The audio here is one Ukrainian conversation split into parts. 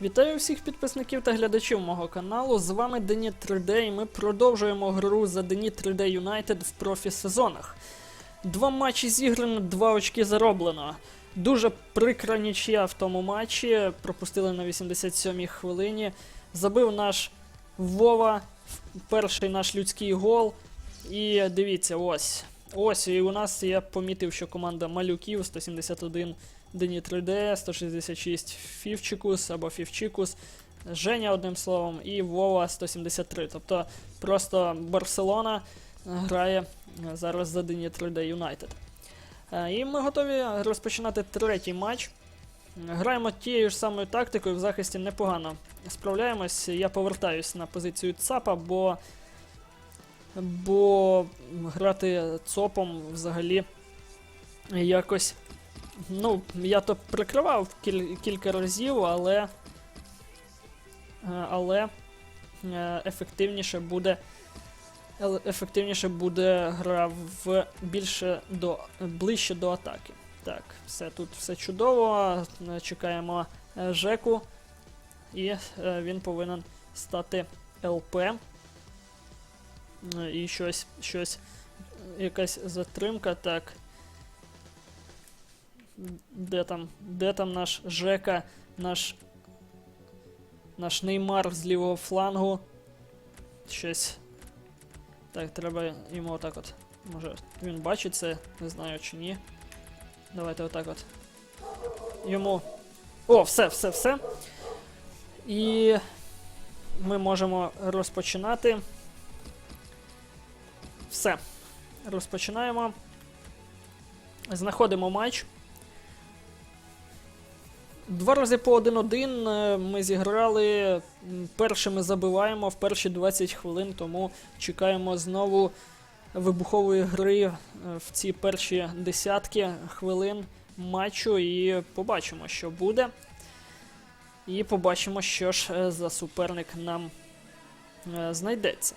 Вітаю всіх підписників та глядачів мого каналу. З вами Дені 3D і ми продовжуємо гру за Дені 3D United в профі-сезонах. Два матчі зіграно, два очки зароблено. Дуже прикра нічия в тому матчі. Пропустили на 87-й хвилині. Забив наш Вова, перший наш людський гол. І дивіться, ось. Ось, і у нас я помітив, що команда малюків 171 Дені 3D, 166 Фівчикус або Фівчикус, Женя одним словом, і Вова 173. Тобто просто Барселона грає зараз за Дені 3D United. Е, І ми готові розпочинати третій матч. Граємо тією ж самою тактикою, в захисті непогано справляємось. Я повертаюсь на позицію ЦАПа, бо, бо грати ЦОПом взагалі якось. Ну, я то прикривав кіль- кілька разів, але. е, Але е, ефективніше буде. еле- Ефективніше буде гра в більше до ближче до атаки. Так, все тут все чудово. Е, Чекаємо е, Жеку. І е, він повинен стати ЛП. Е, І щось, щось, е, якась затримка. Так. Де там, де там наш Жека, наш. Наш Неймар з лівого флангу. Щось. Так, треба йому отак от. Може, він бачить це, не знаю чи ні. Давайте отак от. Йому. О, все, все, все. І ми можемо розпочинати. Все. Розпочинаємо. Знаходимо матч. Два рази по 1-1 е, ми зіграли. Першими забиваємо в перші 20 хвилин, тому чекаємо знову вибухової гри е, в ці перші десятки хвилин матчу і побачимо, що буде. І побачимо, що ж е, за суперник нам знайдеться.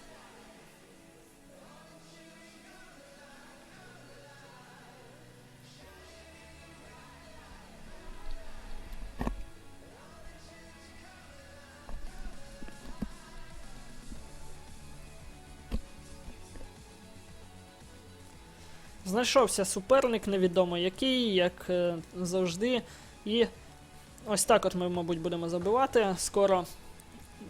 Знайшовся суперник, невідомо який, як е, завжди. І ось так от ми, мабуть, будемо забивати скоро.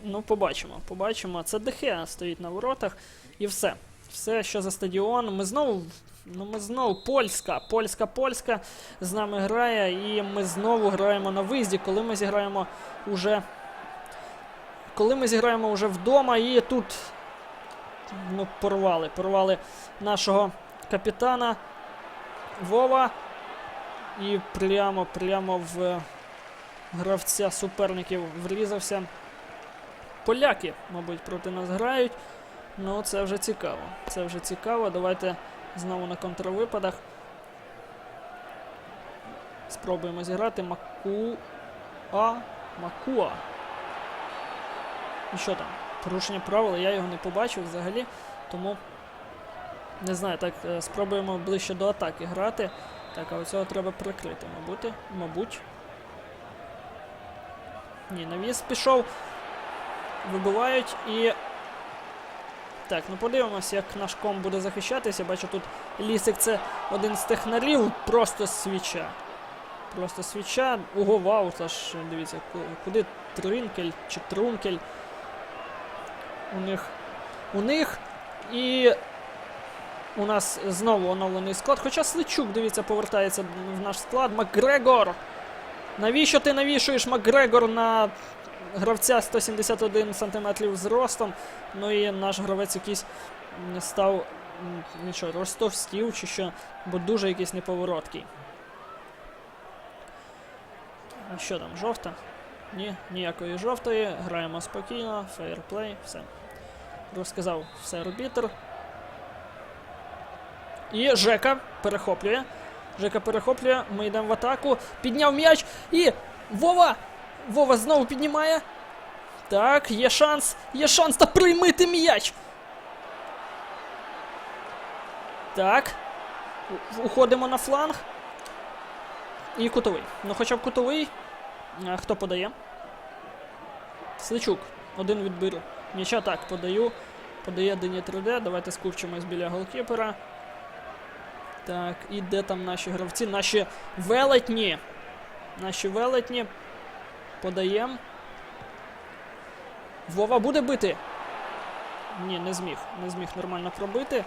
Ну, побачимо, побачимо. Це Дехе стоїть на воротах. І все. Все, що за стадіон. Ми знову. Ну, ми знову польська, польська, польська з нами грає, і ми знову граємо на виїзді, коли ми зіграємо уже. Коли ми зіграємо уже вдома, і тут ну, порвали. Порвали нашого капітана Вова. І прямо, прямо в гравця суперників врізався. Поляки, мабуть, проти нас грають. Ну, це вже цікаво. Це вже цікаво. Давайте знову на контрвипадах. Спробуємо зіграти Макуа. Макуа. І що там? Порушення правил, я його не побачив взагалі, тому не знаю, так е, спробуємо ближче до атаки грати. Так, а оцього треба прикрити, мабуть. Мабуть. Ні, навіс пішов. Вибивають і. Так, ну подивимося, як наш ком буде захищатися. Бачу, тут лісик це один з технарів, просто свіча. Просто свіча. Ого, вау, це ж дивіться, куди тринкель чи трункель. У них. У них і у нас знову оновлений склад. Хоча Сличук, дивіться, повертається в наш склад. Макгрегор. Навіщо ти навішуєш Макгрегор на гравця 171 см зростом? Ну і наш гравець якийсь став нічого, ростовстів чи що, бо дуже якийсь неповороткий. А що там, жовта? Ні, ніякої жовтої. Граємо спокійно, фейерплей, все. Розказав все арбітр. І Жека перехоплює. Жека перехоплює. Ми йдемо в атаку. Підняв м'яч. І Вова! Вова знову піднімає. Так, є шанс. Є шанс та приймити м'яч. Так. Уходимо на фланг. І кутовий. Ну, хоча б кутовий. А, хто подає? Сличук. Один відбір м'яча. Так, подаю. Подає Дені 3D. Давайте скупчимось біля голкіпера. Так, і де там наші гравці? Наші велетні. Наші велетні. Подаємо. Вова буде бити. Ні, не зміг. Не зміг нормально пробити.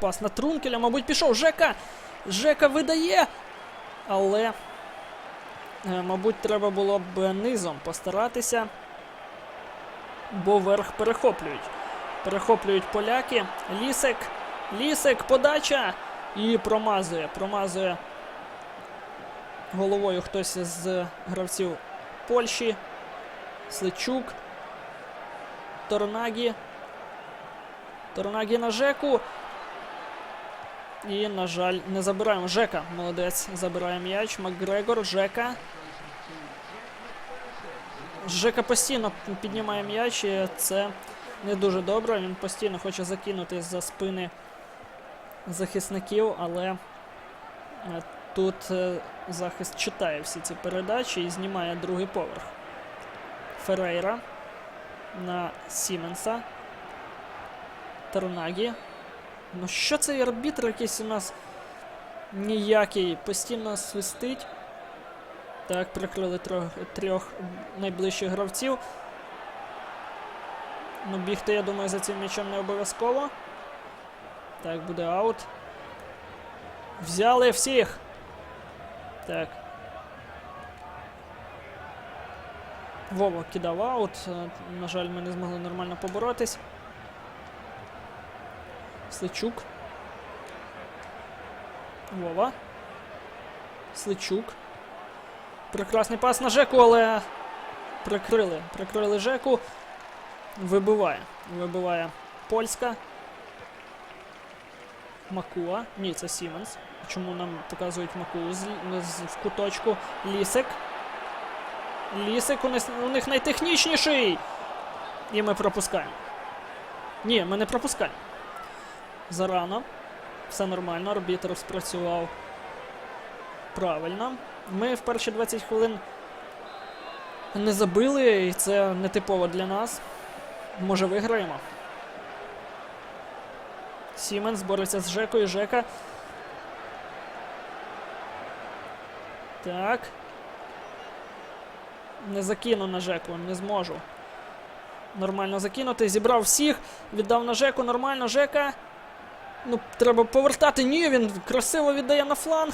Пас на Трункеля, мабуть, пішов. Жека! Жека видає. Але, е, мабуть, треба було б низом постаратися. Бо верх перехоплюють. Перехоплюють поляки. Лісик. Лісик, подача. І промазує. Промазує головою хтось з гравців Польщі. Сличук. Торнагі. Торнагі на Жеку. І, на жаль, не забираємо. Жека, молодець, забирає м'яч. Макгрегор, Жека. Жека постійно піднімає м'яч, і це не дуже добре. Він постійно хоче закинути за спини захисників, але е, тут е, захист читає всі ці передачі і знімає другий поверх. Ферейра на Сіменса. Торнагі. Ну що цей арбітр якийсь у нас ніякий, постійно свистить. Так, прикрили трьох, трьох найближчих гравців. Ну, бігти, я думаю, за цим м'ячем не обов'язково. Так, буде аут. Взяли всіх. Так. Вова кидав аут. Е, На жаль, ми не змогли нормально поборотись. Сличук. Вова. Сличук. Прекрасний пас на Жеку, але прикрили. Прикрили Жеку. Вибиває. Вибиває польська. Макуа. Ні, це Сіменс. Чому нам показують Макуа з, в куточку? Лісик. Лісик у них, у них найтехнічніший. І ми пропускаємо. Ні, ми не пропускаємо. Зарано. Все нормально, арбітр спрацював правильно. Ми в перші 20 хвилин не забили, і це не типово для нас. Може виграємо. Сіменс бореться з Жекою. Жека. Так. Не закину на Жеку, не зможу. Нормально закинути. Зібрав всіх. Віддав на Жеку. Нормально, Жека. Ну, треба повертати. Ні, він красиво віддає на фланг.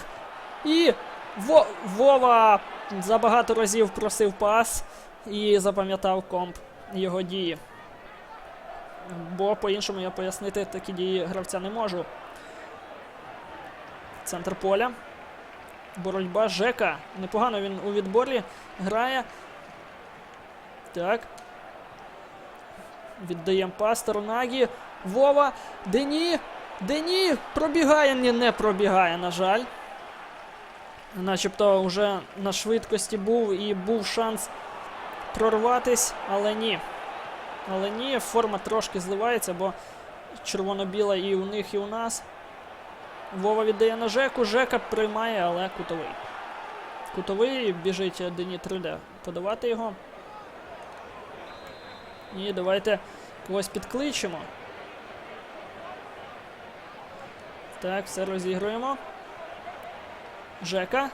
І Во... Вова забагато разів просив пас і запам'ятав комп його дії. Бо по-іншому я пояснити такі дії гравця не можу. Центр поля. Боротьба Жека. Непогано він у відборі грає. Так. Віддаємо пас Торнагі. Вова. Дені. Дені. Пробігає. Ні, не пробігає, на жаль. Начебто вже на швидкості був і був шанс прорватись, але ні. Але ні, форма трошки зливається, бо червоно-біла і у них, і у нас. Вова віддає на Жеку, Жека приймає, але кутовий. Кутовий біжить Дені 3D. Подавати його. І давайте когось підкличемо. Так, все розігруємо. Жека.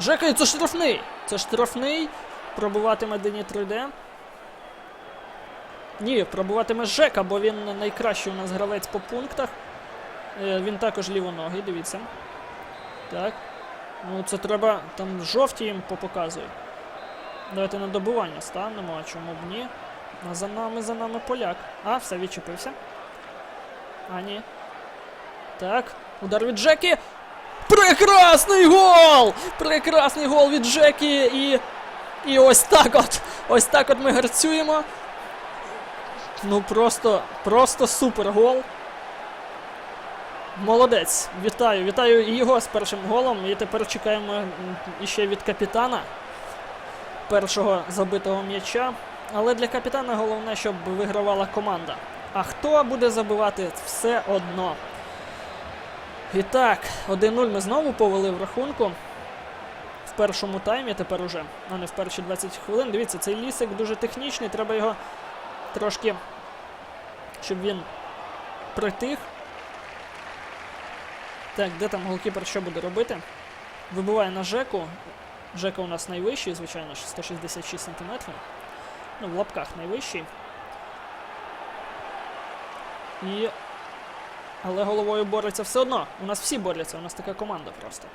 Жека, це штрафний! Це штрафний. Пробуватиме Дені 3D. Ні, пробуватиме Жека, бо він найкращий у нас гравець по пунктах. Е, він також лівоногий, дивіться. Так. Ну, це треба. Там жовті їм попоказують. Давайте на добування станемо, а чому б ні? А за нами, за нами поляк. А, все, відчепився. А, ні. Так, удар від Джекі. Прекрасний гол! Прекрасний гол від Джекі і. І ось так от. Ось так от ми гарцюємо. Ну просто, просто супер гол. Молодець. Вітаю, вітаю і його з першим голом. І тепер чекаємо іще від капітана першого забитого м'яча. Але для капітана головне, щоб вигравала команда. А хто буде забивати все одно. І так, 1-0 ми знову повели в рахунку. в першому таймі тепер уже, а не в перші 20 хвилин. Дивіться, цей лісик дуже технічний, треба його трошки, щоб він притих. Так, де там голкіпер що буде робити? Вибиває на Жеку. Жека у нас найвищий, звичайно ж, 166 см. Ну, в лапках найвищий. І. Але головою бореться все одно. У нас всі борються, у нас така команда просто.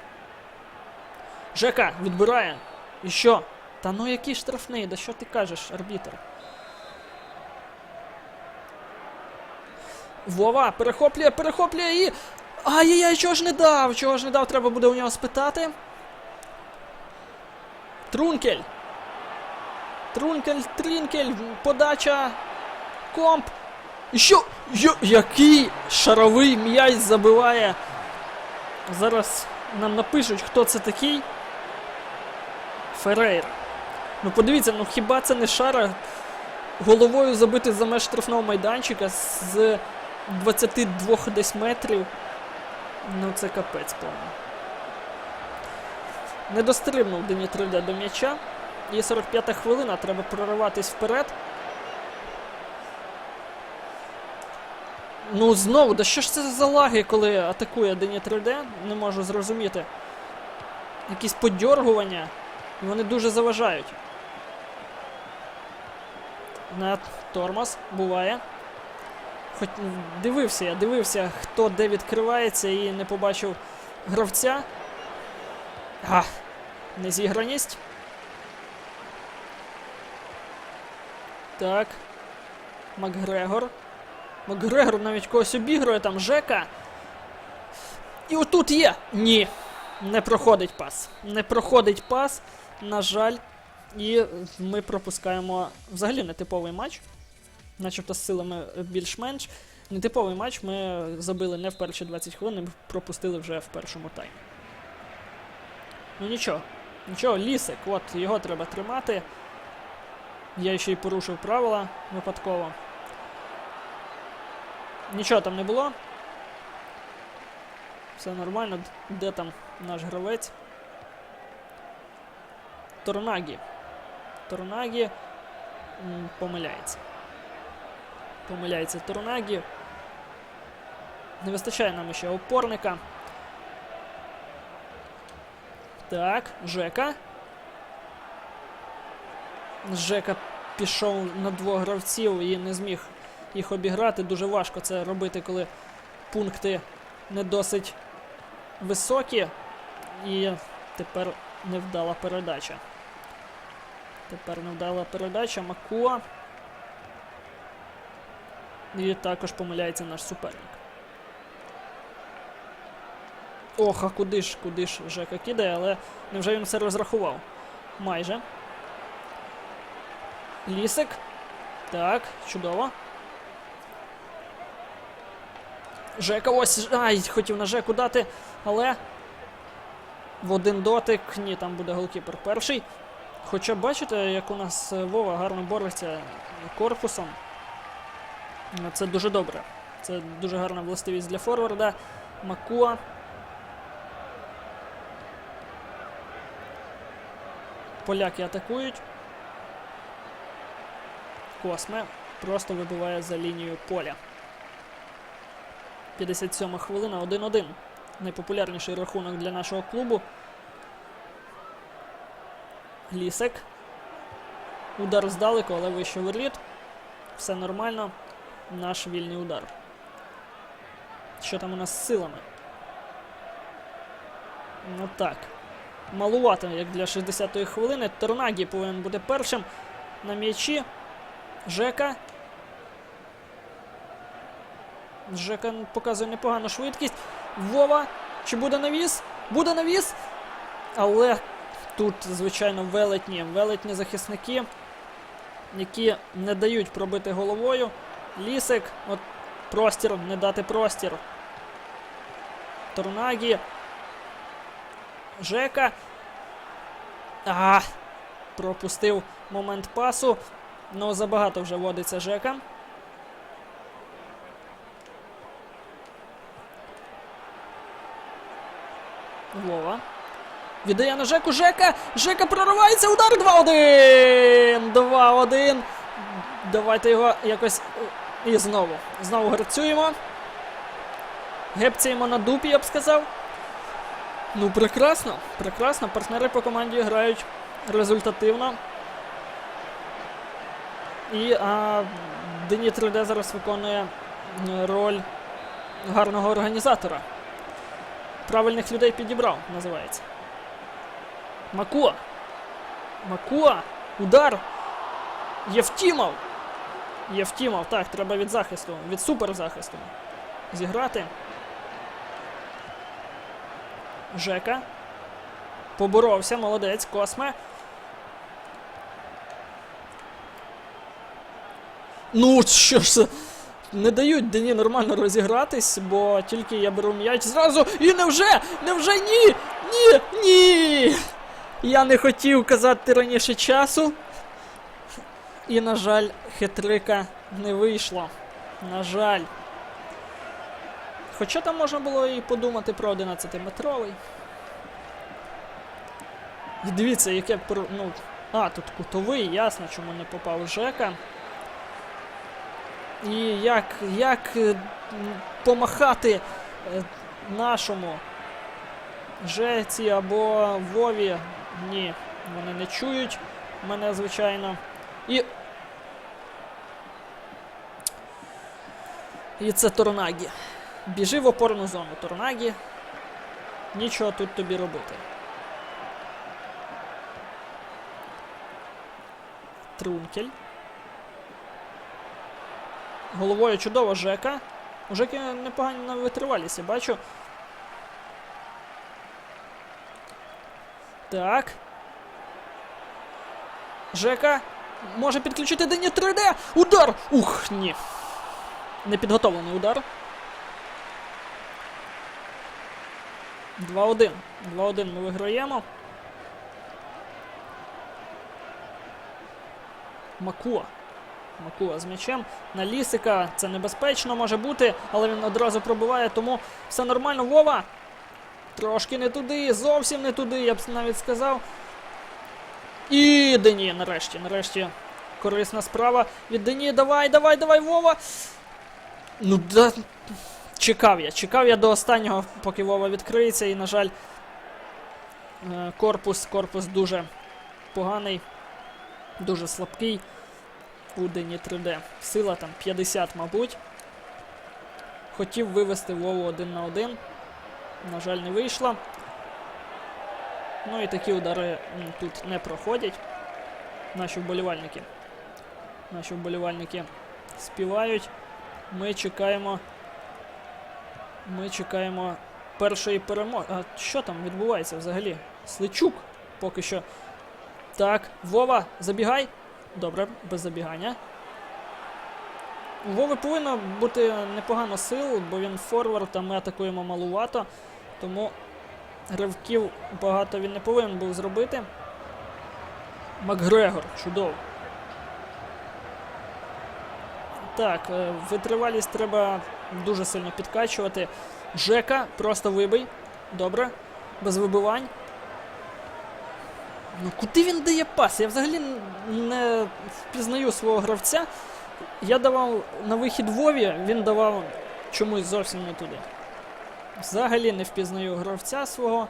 Жека відбирає. І що? Та ну який штрафний, да що ти кажеш, арбітр? Вова перехоплює, перехоплює і. Ай-яй-яй, чого ж не дав? Чого ж не дав? Треба буде у нього спитати. Трункель. Трункель, Трінкель, подача. Комп. І що? Йо, який шаровий м'яч забиває. Зараз нам напишуть, хто це такий. Ферейр. Ну подивіться, ну хіба це не шара головою забити за меж штрафного майданчика з 22 десь метрів. Ну це капець повний. Не дострибнув Денітриля до м'яча. Є 45 хвилина, треба прориватись вперед. Ну знову, да що ж це за лаги, коли атакує Дені 3D? Не можу зрозуміти. Якісь подьоргування. І вони дуже заважають. На тормоз буває. Хоч дивився я, дивився, хто де відкривається і не побачив гравця. А, незіграність. Так. Макгрегор. Макгрегор навіть когось обігрує, там Жека. І отут є. Ні. Не проходить пас. Не проходить пас, на жаль. І ми пропускаємо взагалі нетиповий матч. Начебто з силами більш-менш. Нетиповий матч ми забили не в перші 20 хвилин, ми пропустили вже в першому таймі. Ну нічого, нічого, лісик, от його треба тримати. Я ще й порушив правила випадково. Нічого там не було. Все нормально. Де там наш гравець? Торнагі. Торнагі помиляється. Помиляється Торнагі. Не вистачає нам ще опорника. Так, Жека. Жека пішов на двох гравців і не зміг їх обіграти. Дуже важко це робити, коли пункти не досить високі. І тепер невдала передача. Тепер невдала передача. Макуа. І також помиляється наш суперник. Ох, а куди ж, куди ж Жека кидає, але невже він все розрахував? Майже. Лісик. Так, чудово. Жека ось. Ай, хотів на Жеку дати, але. В один дотик. Ні, там буде голкіпер перший. Хоча бачите, як у нас Вова гарно бореться корпусом. Ну, Це дуже добре. Це дуже гарна властивість для форварда. Макуа. Поляки атакують. Косме просто вибиває за лінію поля. 57 хвилина, 1-1. Найпопулярніший рахунок для нашого клубу. Лісик. Удар здалеку, але вище воріт. Все нормально. Наш вільний удар. Що там у нас з силами? Ну так. Малувато, як для 60-ї хвилини. Торнагі повинен бути першим на м'ячі. Жека. Жека показує непогану швидкість. Вова. Чи буде навіс? Буде навіс. Але тут, звичайно, велетні. Велетні захисники, які не дають пробити головою. Лісик. От простір, не дати простір. Торнагі. Жека. А, пропустив момент пасу. Ну, забагато вже водиться Жека. Вова. Віддає на Жеку Жека. Жека проривається. Удар 2-1. 2-1. Давайте його якось. І знову. Знову грацюємо. Гепціємо на дупі, я б сказав. Ну, прекрасно. Прекрасно. Партнери по команді грають результативно. І а, Дені 3D зараз виконує роль гарного організатора. Правильних людей підібрав, називається. Макуа. Макуа. Удар. Євтімов. Євтімов. Так, треба від захисту. Від суперзахисту. Зіграти. Жека. Поборовся, молодець, Косме. Ну, що ж? Не дають Дені нормально розігратись, бо тільки я беру м'яч зразу. І невже? Невже ні? Ні! Ні! Я не хотів казати раніше часу. І, на жаль, хитрика не вийшло. На жаль. Хоча там можна було і подумати про 11-метровий. І дивіться, яке ну. А, тут кутовий, ясно, чому не попав Жека. І як, як е, помахати е, нашому Жеці або Вові. Ні, вони не чують мене, звичайно. І. І це Торнагі. Біжи в опорну зону, Торнагі. Нічого тут тобі робити. Трункель. Головою чудово Жека. У Жеки непогано витривалість, я бачу. Так. Жека може підключити Дені 3D. Удар! Ух, ні. Непідготовлений удар. 2-1. 2-1 ми виграємо. Макуа. Макуа з м'ячем. На Лісика це небезпечно може бути, але він одразу пробиває, тому все нормально. Вова! Трошки не туди, зовсім не туди, я б навіть сказав. І Дені, нарешті, нарешті. Корисна справа від Дені. Давай, давай, давай, Вова! Ну да. Чекав я, чекав я до останнього, поки Вова відкриється, і, на жаль, е, корпус, корпус дуже поганий, дуже слабкий у Дені 3D. Сила там 50, мабуть. Хотів вивести Вову один на один. На жаль, не вийшло. Ну і такі удари тут не проходять. Наші вболівальники. Наші вболівальники співають. Ми чекаємо. Ми чекаємо першої перемоги. А що там відбувається взагалі? Сличук поки що. Так, Вова, забігай. Добре, без забігання. У Вови повинно бути непогано сил, бо він форвард, а ми атакуємо малувато. Тому гравків багато він не повинен був зробити. Макгрегор, чудово. Так, е, витривалість треба дуже сильно підкачувати. Жека, просто вибий. Добре. Без вибивань. Ну куди він дає пас? Я взагалі не впізнаю свого гравця. Я давав на вихід Вові, він давав чомусь зовсім не туди. Взагалі не впізнаю гравця свого.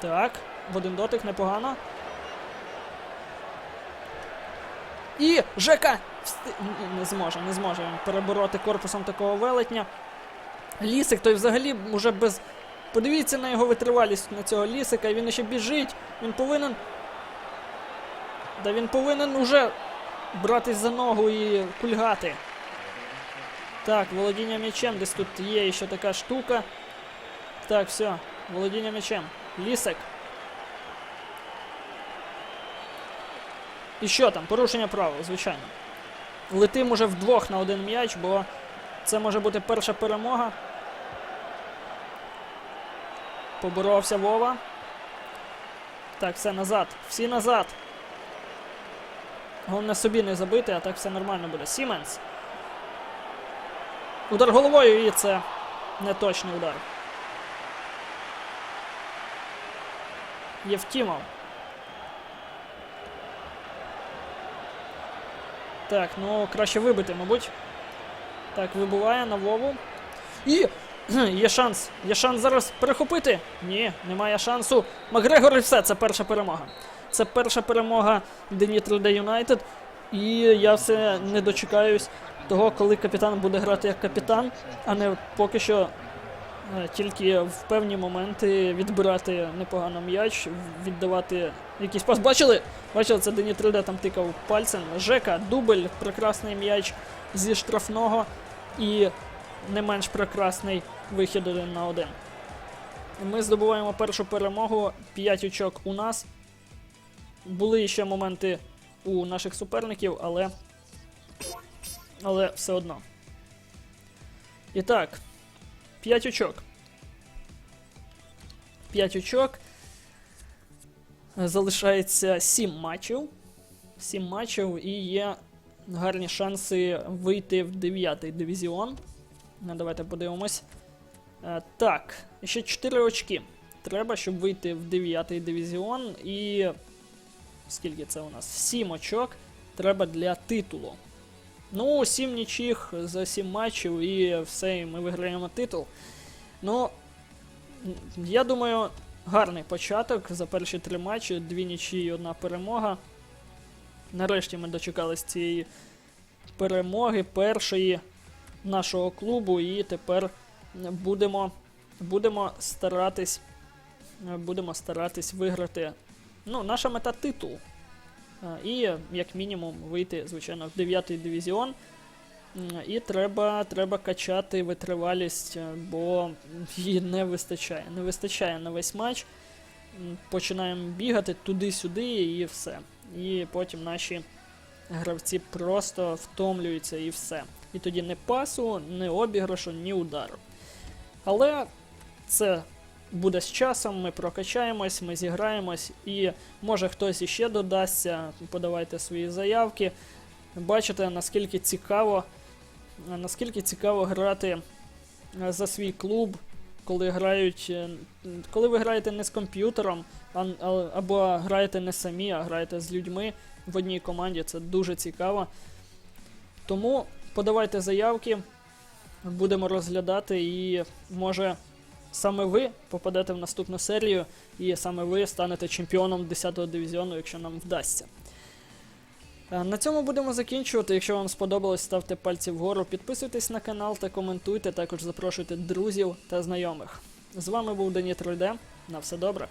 Так, в один дотик непогано. І Жека! Не зможе, не зможе перебороти корпусом такого велетня. Лісик той взагалі уже без. Подивіться на його витривалість на цього лісика, він ще біжить. Він повинен. Да він повинен уже братись за ногу і кульгати. Так, володіння м'ячем, десь тут є ще така штука. Так, все, володіння м'ячем. Лісик. І що там? Порушення правил, звичайно. Летим уже вдвох на один м'яч, бо це може бути перша перемога. Поборовся Вова. Так, все назад. Всі назад. Головне собі не забити, а так все нормально буде. Сіменс. Удар головою і це неточний удар. Євтімов. Так, ну краще вибити, мабуть. Так, вибиває на Вову. І є шанс. Є шанс зараз перехопити. Ні, немає шансу. Макгрегор і все, це перша перемога. Це перша перемога Дені 3D Юнайтед. І я все не дочекаюсь того, коли капітан буде грати як капітан, а не поки що е, тільки в певні моменти відбирати непогано м'яч, віддавати якісь пас. Бачили? Бачили, це Дені 3D там тикав пальцем. Жека, дубль, прекрасний м'яч зі штрафного і не менш прекрасний вихід один на один. Ми здобуваємо першу перемогу, 5 очок у нас. Були ще моменти у наших суперників, але. Але все одно. І так, 5 очок. 5 очок. Залишається 7 матчів. 7 матчів і є гарні шанси вийти в 9 дивізіон. Ну, Давайте подивимось. Е, Так, ще 4 очки. Треба, щоб вийти в 9 дивізіон. І. Скільки це у нас? 7 очок. Треба для титулу. Ну, 7 нічих за 7 матчів і все, і ми виграємо титул. Ну, я думаю, гарний початок за перші три матчі, дві нічі і одна перемога. Нарешті ми дочекались цієї перемоги першої нашого клубу, і тепер будемо, будемо старатись. Будемо старатись виграти. Ну, наша мета титул. І як мінімум вийти, звичайно, в 9 дивізіон. І треба, треба качати витривалість, е, бо її не вистачає. Не вистачає на весь матч. Починаємо бігати туди-сюди і все. І потім наші гравці просто втомлюються і все. І тоді не пасу, ні обіграшу, ні удару. Але це буде з часом, ми прокачаємось, ми зіграємось, і може хтось іще додасться. Подавайте свої заявки. Бачите, наскільки цікаво, наскільки цікаво грати е, за свій клуб, коли грають. е, Коли ви граєте не з комп'ютером, або граєте не самі, а граєте з людьми в одній команді. Це дуже цікаво. Тому подавайте заявки, будемо розглядати і може саме ви попадете в наступну серію, і саме ви станете чемпіоном 10-го дивізіону, якщо нам вдасться. Е, На цьому будемо закінчувати. Якщо вам сподобалось, ставте пальці вгору, підписуйтесь на канал та коментуйте. Також запрошуйте друзів та знайомих. З вами був Дані 3D. На все добре.